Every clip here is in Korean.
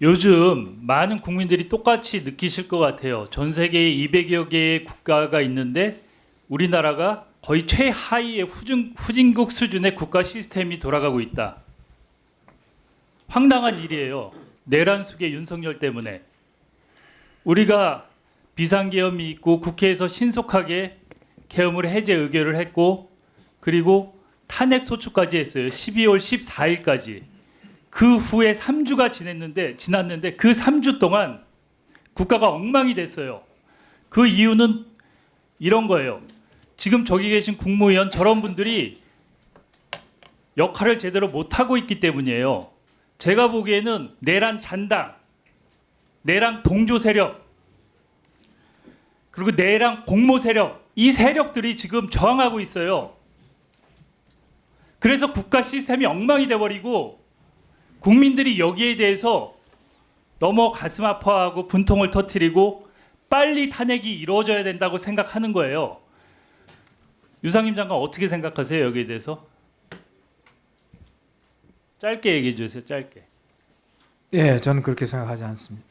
요즘 많은 국민들이 똑같이 느끼실 것 같아요. 전 세계에 200여 개의 국가가 있는데 우리나라가 거의 최하위의 후진, 후진국 수준의 국가 시스템이 돌아가고 있다. 황당한 일이에요. 내란 속의 윤석열 때문에 우리가 비상계엄이 있고 국회에서 신속하게 계엄을 해제 의결을 했고 그리고 탄핵 소추까지 했어요. 12월 14일까지. 그 후에 3주가 지냈는데 지났는데 그 3주 동안 국가가 엉망이 됐어요. 그 이유는 이런 거예요. 지금 저기 계신 국무위원 저런 분들이 역할을 제대로 못 하고 있기 때문이에요. 제가 보기에는 내란 잔당, 내란 동조 세력, 그리고 내란 공모 세력 이 세력들이 지금 저항하고 있어요. 그래서 국가 시스템이 엉망이 돼버리고 국민들이 여기에 대해서 너무 가슴 아파하고 분통을 터뜨리고 빨리 탄핵이 이루어져야 된다고 생각하는 거예요. 유상임 장관 어떻게 생각하세요 여기에 대해서? 짧게 얘기해 주세요. 짧게. 예, 저는 그렇게 생각하지 않습니다.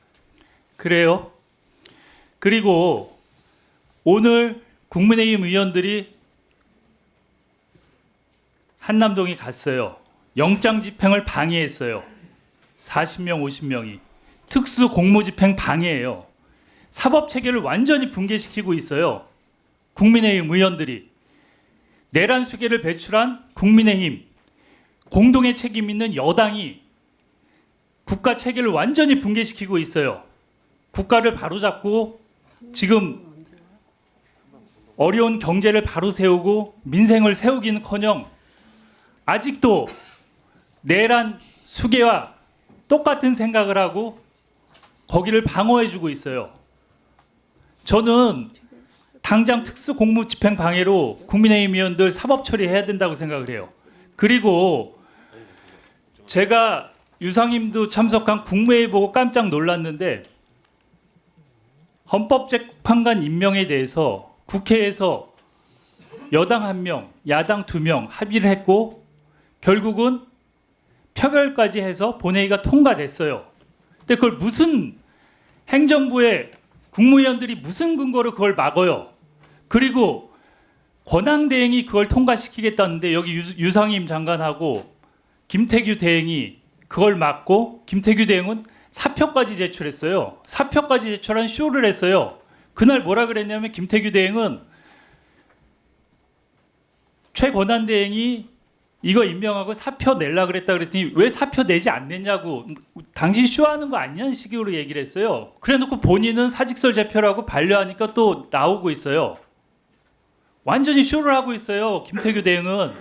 그래요. 그리고 오늘 국민의힘 의원들이 한남동에 갔어요. 영장 집행을 방해했어요. 40명, 50명이 특수 공모 집행 방해예요. 사법 체계를 완전히 붕괴시키고 있어요. 국민의힘 의원들이 내란 수계를 배출한 국민의힘 공동의 책임 있는 여당이 국가 체계를 완전히 붕괴시키고 있어요. 국가를 바로잡고 지금 어려운 경제를 바로 세우고 민생을 세우기는커녕 아직도 내란 수계와 똑같은 생각을 하고 거기를 방어해주고 있어요. 저는 당장 특수 공무 집행 방해로 국민의힘 의원들 사법 처리해야 된다고 생각을 해요. 그리고 제가 유상임도 참석한 국무회의 보고 깜짝 놀랐는데 헌법재판관 임명에 대해서 국회에서 여당 한 명, 야당 두 명 합의를 했고 결국은 표결까지 해서 본회의가 통과됐어요. 근데 그걸 무슨 행정부의 국무위원들이 무슨 근거로 그걸 막어요? 그리고 권한 대행이 그걸 통과시키겠다는데 여기 유, 유상임 장관하고 김태규 대행이 그걸 막고 김태규 대행은 사표까지 제출했어요. 사표까지 제출한 쇼를 했어요. 그날 뭐라 그랬냐면 김태규 대행은 최권한 대행이 이거 임명하고 사표 내려 그랬다 그랬더니 왜 사표 내지 않느냐고 당신 쇼하는 거 아니냐는 식으로 얘기를 했어요. 그래놓고 본인은 사직설 제표라고 반려하니까 또 나오고 있어요. 완전히 쇼를 하고 있어요. 김태규 대행은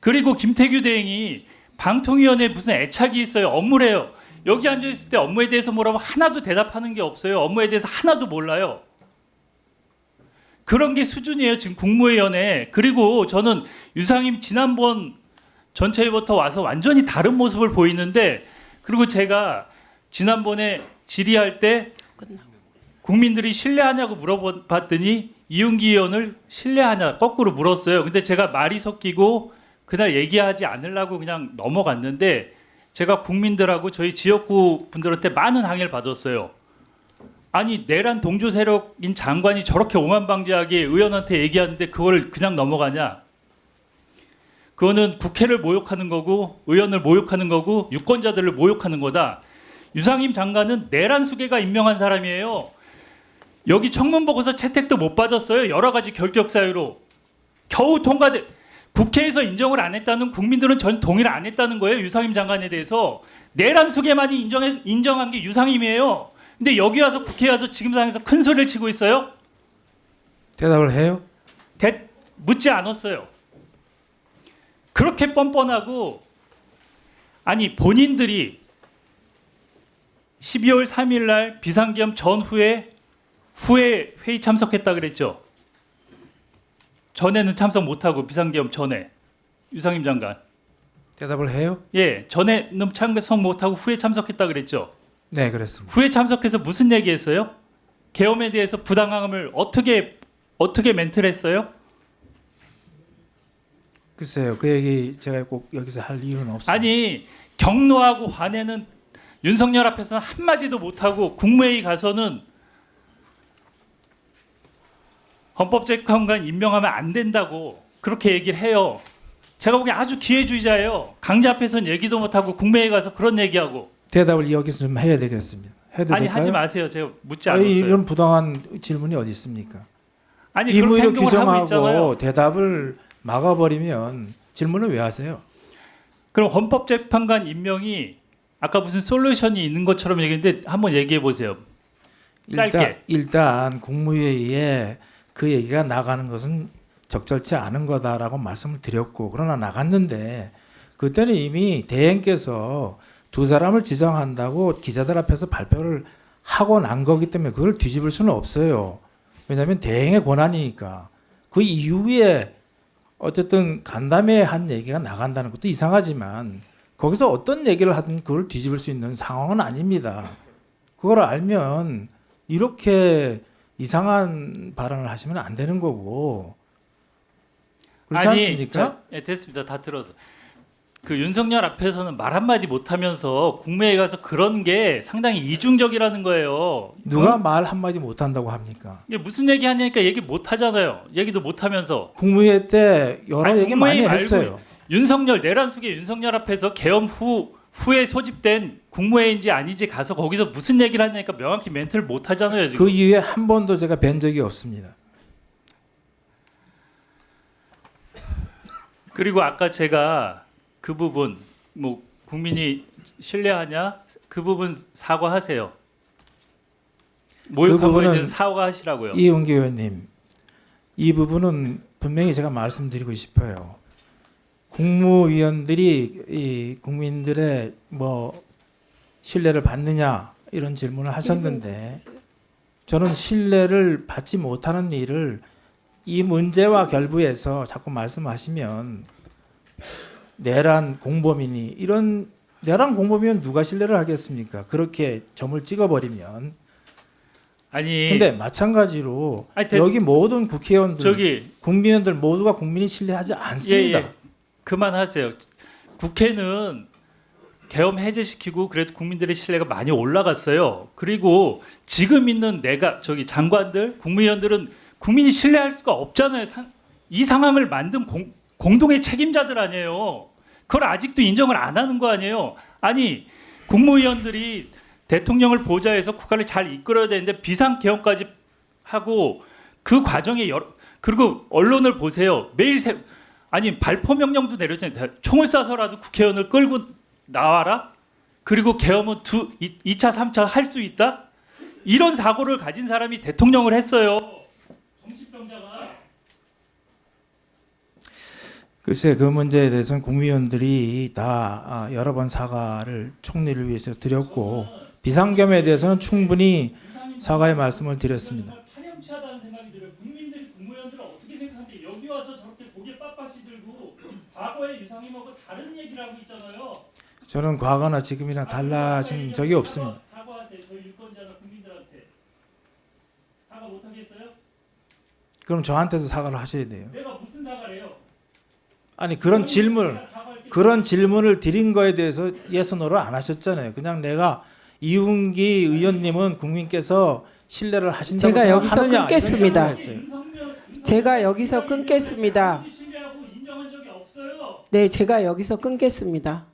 그리고 김태규 대행이 방통위원회 무슨 애착이 있어요. 업무래요. 여기 앉아 있을 때 업무에 대해서 뭐라고 하나도 대답하는 게 없어요. 업무에 대해서 하나도 몰라요. 그런 게 수준이에요. 지금 국무위원회. 그리고 저는 유상임 지난번 전체부터 와서 완전히 다른 모습을 보이는데 그리고 제가 지난번에 질의할 때 국민들이 신뢰하냐고 물어봤더니 이용기 의원을 신뢰하냐 거꾸로 물었어요. 근데 제가 말이 섞이고 그날 얘기하지 않으려고 그냥 넘어갔는데 제가 국민들하고 저희 지역구 분들한테 많은 항의를 받았어요. 아니 내란 동조 세력인 장관이 저렇게 오만방지하게 의원한테 얘기하는데 그걸 그냥 넘어가냐? 그거는 국회를 모욕하는 거고 의원을 모욕하는 거고 유권자들을 모욕하는 거다. 유상임 장관은 내란 수계가 임명한 사람이에요. 여기 청문 보고서 채택도 못 받았어요. 여러 가지 결격 사유로 겨우 통과돼. 국회에서 인정을 안 했다는 국민들은 전 동의를 안 했다는 거예요. 유상임 장관에 대해서 내란 수계만이 인정해, 인정한 게 유상임이에요. 근데 여기 와서 국회에 와서 지금 상황에서 큰 소리를 치고 있어요. 대답을 해요? 대, 묻지 않았어요. 그렇게 뻔뻔하고 아니 본인들이 12월 3일 날 비상기엄 전후에 후에 회의 참석했다 그랬죠. 전에는 참석 못 하고 비상기엄 전에 유상임 장관. 대답을 해요? 예, 전에는 참석 못 하고 후에 참석했다 그랬죠. 네, 그랬습니다. 후에 참석해서 무슨 얘기했어요? 계엄에 대해서 부당함을 어떻게 어떻게 멘트를 했어요? 글쎄요, 그 얘기 제가 꼭 여기서 할 이유는 없어요. 아니 경로하고 관에는 윤석열 앞에서는 한 마디도 못 하고 국무회의 가서는 헌법재판관 임명하면 안 된다고 그렇게 얘기를 해요. 제가 보기엔 아주 기회주의자예요. 강제 앞에서는 얘기도 못 하고 국무회의 가서 그런 얘기하고 대답을 여기서 좀 해야 되겠습니다. 해도 아니 될까요? 하지 마세요. 제가 묻지 아니, 않았어요. 이런 부당한 질문이 어디 있습니까? 아니 그렇게 임의로 행동을 하고 있잖아요. 규정하고 대답을 막아버리면 질문을 왜 하세요? 그럼 헌법재판관 임명이 아까 무슨 솔루션이 있는 것처럼 얘기했는데 한번 얘기해 보세요. 일단, 짧게. 일단 국무회의에 그 얘기가 나가는 것은 적절치 않은 거다라고 말씀을 드렸고 그러나 나갔는데 그때는 이미 대행께서 두 사람을 지정한다고 기자들 앞에서 발표를 하고 난 거기 때문에 그걸 뒤집을 수는 없어요. 왜냐하면 대행의 권한이니까 그 이후에 어쨌든 간담회 한 얘기가 나간다는 것도 이상하지만 거기서 어떤 얘기를 하든 그걸 뒤집을 수 있는 상황은 아닙니다. 그걸 알면 이렇게 이상한 발언을 하시면 안 되는 거고 그렇지 않습니까? 자, 예, 됐습니다. 다 들어서. 그 윤석열 앞에서는 말 한마디 못하면서 국무회의 가서 그런 게 상당히 이중적이라는 거예요. 누가 말 한마디 못 한다고 합니까? 이게 무슨 얘기 하냐니까 얘기 못 하잖아요. 얘기도 못 하면서 국무회의 때 여러 아니, 얘기 많이 국무회의 말고 했어요. 윤석열 내란 속에 윤석열 앞에서 계엄 후 후에 소집된 국무회의인지 아닌지 가서 거기서 무슨 얘기를 하냐니까 명확히 멘트를 못 하잖아요. 지금. 그 이후에 한 번도 제가 뵌 적이 없습니다. 그리고 아까 제가 그 부분 뭐 국민이 신뢰하냐 그 부분 사과하세요. 모욕한 거에 부분은 대해서 사과하시라고요. 이용기 의원님, 이 부분은 분명히 제가 말씀드리고 싶어요. 국무위원들이 이 국민들의 뭐 신뢰를 받느냐 이런 질문을 하셨는데 저는 신뢰를 받지 못하는 일을 이 문제와 결부해서 자꾸 말씀하시면 내란 공범이니 이런 내란 공범이면 누가 신뢰를 하겠습니까? 그렇게 점을 찍어버리면 아니 근데 마찬가지로 아니, 대- 여기 모든 국회의원들, 저기 국민의원들 모두가 국민이 신뢰하지 않습니다. 예, 예. 그만하세요. 국회는 계엄 해제시키고 그래도 국민들의 신뢰가 많이 올라갔어요. 그리고 지금 있는 내가 저기 장관들, 국무위원들은 국민이 신뢰할 수가 없잖아요. 상- 이 상황을 만든 공, 공동의 책임자들 아니에요. 그걸 아직도 인정을 안 하는 거 아니에요. 아니 국무위원들이 대통령을 보좌해서 국가를 잘 이끌어야 되는데 비상 개헌까지 하고 그 과정에 여러 그리고 언론을 보세요. 매일 새, 아니 발포 명령도 내렸잖아요. 총을 쏴서라도 국회의원을 끌고 나와라. 그리고 계엄은 두 2, 차 3차 할 수 있다. 이런 사고를 가진 사람이 대통령을 했어요. 정신병자가 글쎄 그 문제에 대해서는 국무위원들이 다 아, 여러 번 사과를 총리를 위해서 드렸고 비상겸에 대해서는 충분히 사과의 말씀을 드렸습니다. 저는 과거나 지금이나 달라진 적이 없습니다. 사과하세요. 저희 유권자나 국민들한테 사과 못 하겠어요? 그럼 저한테도 사과를 하셔야 돼요. 내가 무슨 사과를 해요? 아니 그런 질문 그런 질문을 드린 거에 대해서 예선으로 안 하셨잖아요. 그냥 내가 이웅기 의원님은 국민께서 신뢰를 하신다고 제가 여기서 생각하느냐 끊겠습니다. 질문을 했어요. 제가 여기서 끊겠습니다. 신뢰하고 인정한 적이 없어요. 네, 제가 여기서 끊겠습니다.